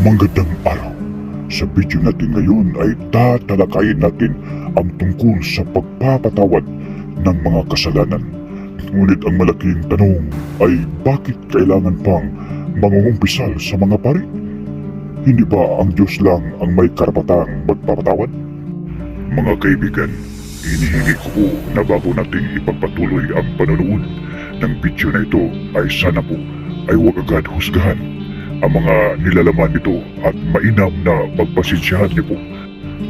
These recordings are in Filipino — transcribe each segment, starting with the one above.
Magandang araw. Sa video natin ngayon ay tatalakayin natin ang tungkol sa pagpapatawad ng mga kasalanan. Ngunit ang malaking tanong ay bakit kailangan pang mangungumpisal sa mga pari? Hindi ba ang Diyos lang ang may karapatang magpapatawad? Mga kaibigan, hinihingi ko po na bago nating ipagpatuloy ang panonood ng video na ito ay sana po ay huwag agad husgahan ang mga nilalaman nito at mainam na pagpasensyahan niyo po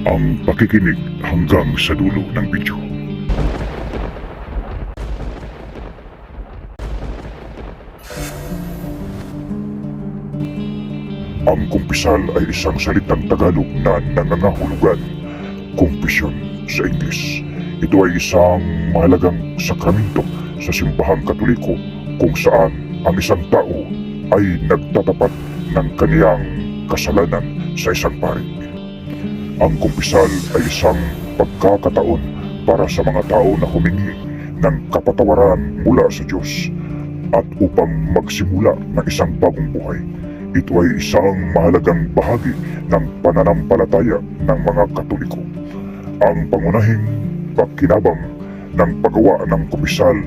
ang pakikinig hanggang sa dulo ng video. Ang kumpisal ay isang salitang Tagalog na nangangahulugan, kumpisyon sa Ingles. Ito ay isang mahalagang sakramento sa simbahang katoliko kung saan ang isang tao ay nagtatapat ng kaniyang kasalanan sa isang pari. Ang kumpisal ay isang pagkakataon para sa mga tao na humingi ng kapatawaran mula sa Diyos at upang magsimula ng isang bagong buhay. Ito ay isang mahalagang bahagi ng pananampalataya ng mga Katoliko. Ang pangunahing pakinabang ng paggawa ng kumisal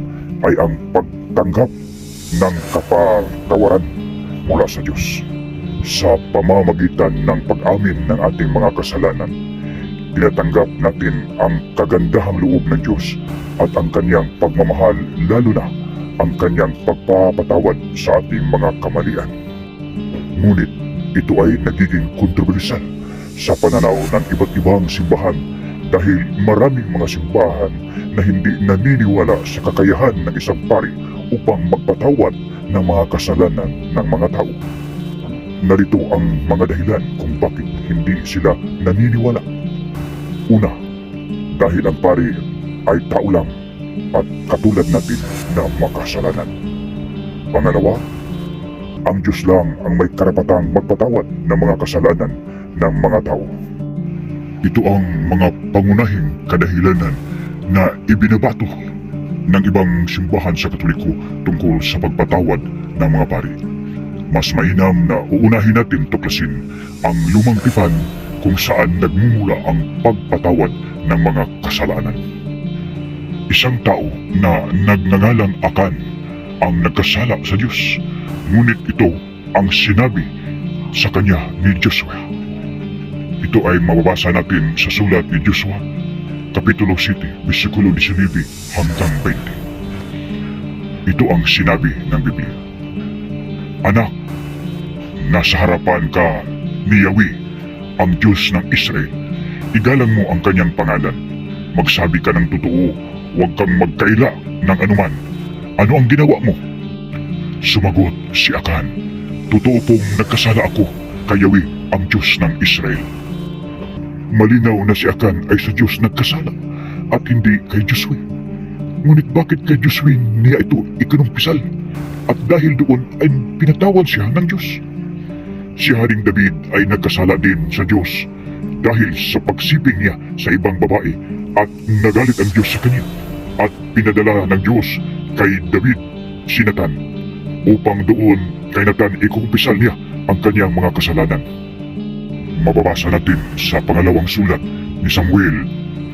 ay ang pagtanggap ng kapatawaran mula sa Diyos. Sa pamamagitan ng pag-amin ng ating mga kasalanan, tinatanggap natin ang kagandahang loob ng Diyos at ang kanyang pagmamahal lalo na ang kanyang pagpapatawad sa ating mga kamalian. Ngunit ito ay nagiging kontrobersyal sa pananaw ng iba't ibang simbahan dahil maraming mga simbahan na hindi naniniwala sa kakayahan ng isang pari upang magpatawad ng mga kasalanan ng mga tao. Narito ang mga dahilan kung bakit hindi sila naniniwala. Una, dahil ang pari ay tao lang at katulad natin na makasalanan. Pangalawa, ang Diyos lang ang may karapatang magpatawad ng mga kasalanan ng mga tao. Ito ang mga pangunahing kadahilanan na ibinabato ng ibang simbahan sa Katoliko tungkol sa pagpatawad ng mga pari. Mas mainam na uunahin natin tuklasin ang lumang tipan kung saan nagmumula ang pagpatawad ng mga kasalanan. Isang tao na nagngangalang Akan ang nagkasala sa Diyos, ngunit ito ang sinabi sa kanya ni Joshua. Ito ay mababasa natin sa sulat ni Joshua, Kapitulo 7, versikulo 19 hanggang 20. Ito ang sinabi ng Biblia. Anak, nasa harapan ka ni Yahweh, ang Diyos ng Israel. Igalang mo ang kanyang pangalan. Magsabi ka ng totoo, huwag kang magkaila ng anuman. Ano ang ginawa mo? Sumagot si Akan, Totoo pong nagkasala ako kay Yahweh, ang Diyos ng Israel. Malinaw na si Akan ay sa Diyos nagkasala at hindi kay Josue. Ngunit bakit kay Josue niya ito ikinumpisal? At dahil doon ay pinatawad siya ng Diyos. Si Haring David ay nagkasala din sa Diyos dahil sa pagsiping niya sa ibang babae at nagalit ang Diyos sa kanya at pinadala ng Diyos kay David si Nathan upang doon kay Nathan ikumpisal niya ang kanyang mga kasalanan. Mababasa natin sa pangalawang sulat ni Samuel,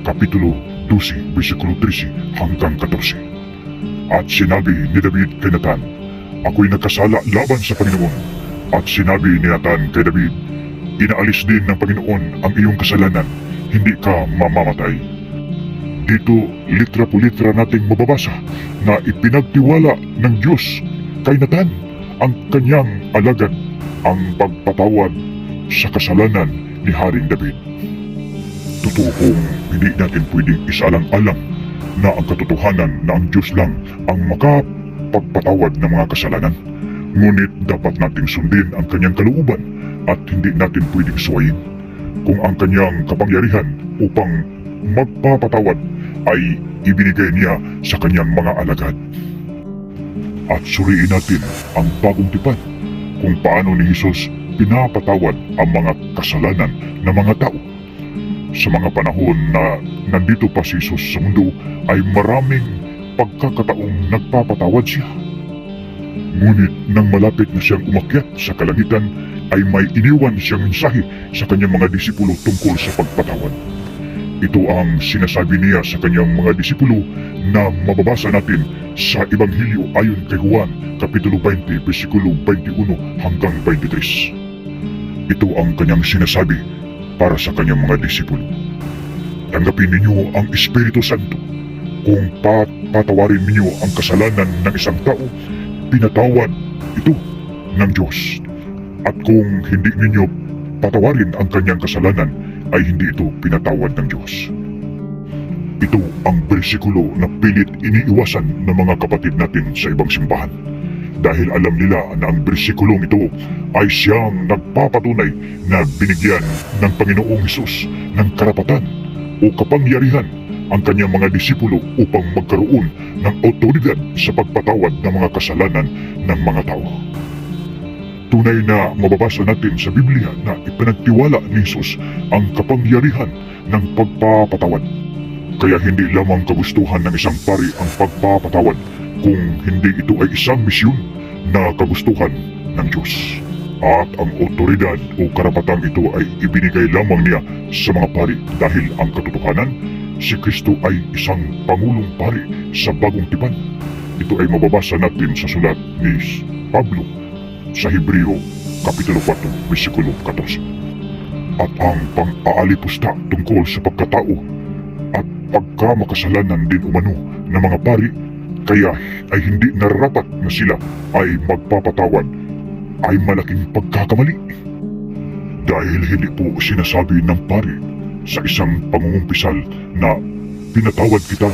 Kapitulo 12, versikulo 13 hanggang 14. At sinabi ni David kay Nathan, Ako'y nagkasala laban sa Panginoon. At sinabi ni Nathan kay David, Inaalis din ng Panginoon ang iyong kasalanan, hindi ka mamamatay. Dito, litra po litra nating mababasa na ipinagtiwala ng Diyos kay Nathan ang kanyang alagad ang pagpatawad sa kasalanan ni Haring David. Totoo kong hindi natin pwedeng isalang-alang na ang katotohanan na ang Diyos lang ang makapagpatawad ng mga kasalanan. Ngunit dapat nating sundin ang kanyang kalooban at hindi natin pwedeng suwayin kung ang kanyang kapangyarihan upang magpapatawad ay ibinigay niya sa kanyang mga alagad. At suriin natin ang bagong tipan kung paano ni Jesus pinapatawad ang mga kasalanan ng mga tao. Sa mga panahon na nandito pa si Jesus sa mundo ay maraming pagkakataong nagpapatawad siya. Ngunit nang malapit na siyang umakyat sa kalangitan, ay may iniwan siyang mensahe sa kanyang mga disipulo tungkol sa pagpatawad. Ito ang sinasabi niya sa kanyang mga disipulo na mababasa natin sa Ebanghelyo ayon kay Juan, Kapitulo 20, versikulo 21 hanggang 23. Ito ang kanyang sinasabi para sa kanyang mga disipulo. Tanggapin ninyo ang Espiritu Santo. Kung pat patawarin ninyo ang kasalanan ng isang tao, pinatawad ito ng Diyos. At kung hindi ninyo patawarin ang kanyang kasalanan, ay hindi ito pinatawad ng Diyos. Ito ang bersikulo na pilit iniiwasan ng mga kapatid natin sa ibang simbahan. Dahil alam nila na ang bersikulong ito ay siyang nagpapatunay na binigyan ng Panginoong Hesus ng karapatan o kapangyarihan ang kanyang mga disipulo upang magkaroon ng otoridad sa pagpatawad ng mga kasalanan ng mga tao. Tunay na mababasa natin sa Biblia na ipinagtiwala ni Jesus ang kapangyarihan ng pagpapatawad. Kaya hindi lamang kagustuhan ng isang pari ang pagpapatawad kung hindi ito ay isang misyon na kagustuhan ng Diyos. At ang otoridad o karapatang ito ay ibinigay lamang niya sa mga pari dahil ang katotohanan, si Kristo ay isang pangulong pari sa bagong tipan. Ito ay mababasa natin sa sulat ni Pablo sa Hebreo Kapitulo 4, versikulo 14. At ang pang-aalipusta tungkol sa pagkatao at pagkamakasalanan din umano ng mga pari kaya ay hindi narapat na sila ay magpapatawad ay malaking pagkakamali. Dahil hindi po sinasabi ng pari sa isang pangungumpisal na pinatawad kita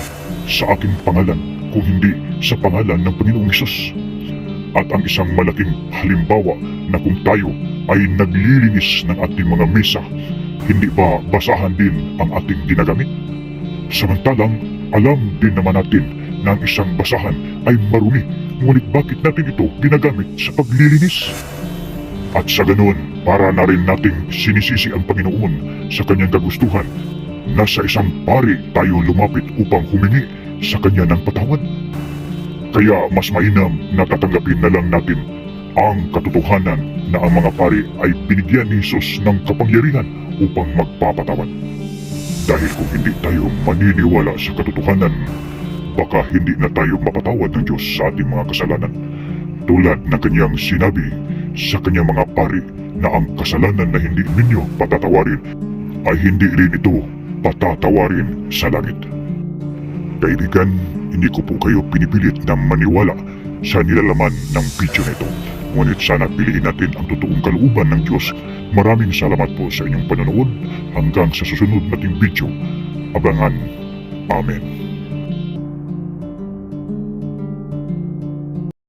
sa aking pangalan kung hindi sa pangalan ng Panginoong Isus. At ang isang malaking halimbawa na kung tayo ay naglilinis ng ating mga mesa, hindi ba basahan din ang ating ginagamit? Samantalang alam din naman natin na ang isang basahan ay marumi, ngunit bakit natin ito ginagamit sa paglilinis? At sa ganun, para na rin nating sinisisi ang Panginoon sa kanyang kagustuhan na sa isang pari tayo lumapit upang humingi sa kanya ng patawad. Kaya mas mainam na tatanggapin na lang natin ang katotohanan na ang mga pari ay binigyan ni Jesus ng kapangyarihan upang magpapatawad. Dahil kung hindi tayo maniniwala sa katotohanan, baka hindi na tayo mapatawad ng Diyos sa ating mga kasalanan. Tulad na kanyang sinabi sa kanyang mga pari na ang kasalanan na hindi ninyo patatawarin ay hindi rin ito patatawarin sa langit. Kaibigan, hindi ko po kayo pinipilit na maniwala sa nilalaman ng video na ito. Ngunit sana piliin natin ang totoong kalooban ng Diyos. Maraming salamat po sa inyong panonood. Hanggang sa susunod nating video. Abangan. Amen.